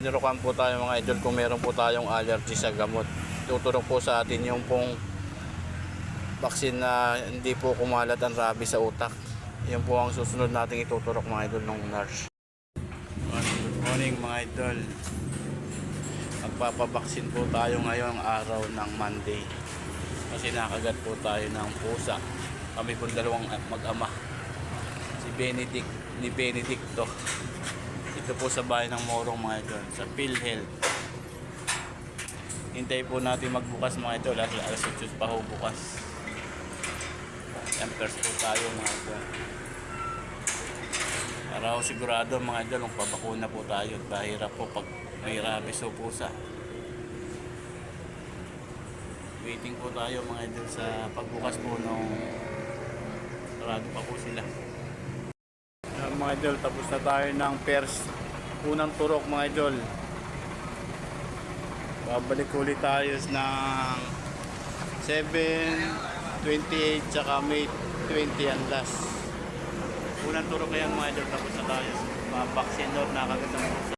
Nirukan po tayo mga idol kung meron po tayong allergy sa gamot. Tuturok po sa atin yung pong vaccine na hindi po kumalat ang rabies sa utak. Yan po ang susunod nating ituturok mga idol ng nurse. Good morning mga idol. Magpapabaksin po tayo ngayong araw ng Monday. Kasi nakagat po tayo ng pusa. Kami po dalawang mag-ama. Si Benedict, ni Benedicto. Ito po sa bahay ng Morong mga idol, sa PhilHealth. Hintay po natin magbukas mga idol, alas alas 8 pa ho bukas. Empers po tayo mga idol. Para ho sigurado mga idol, kung pabakuna po tayo at bahirap po pag may rabies o pusa. Waiting po tayo mga idol sa pagbukas po nung sarado pa po sila. Mga idol, tapos na tayo ng first unang turok mga idol. Babalik ulit tayo ng 7.28 tsaka May 20 ang last. Unang turok yan mga idol, tapos na tayo. Mga vaccine doon, nakagad ng pusa.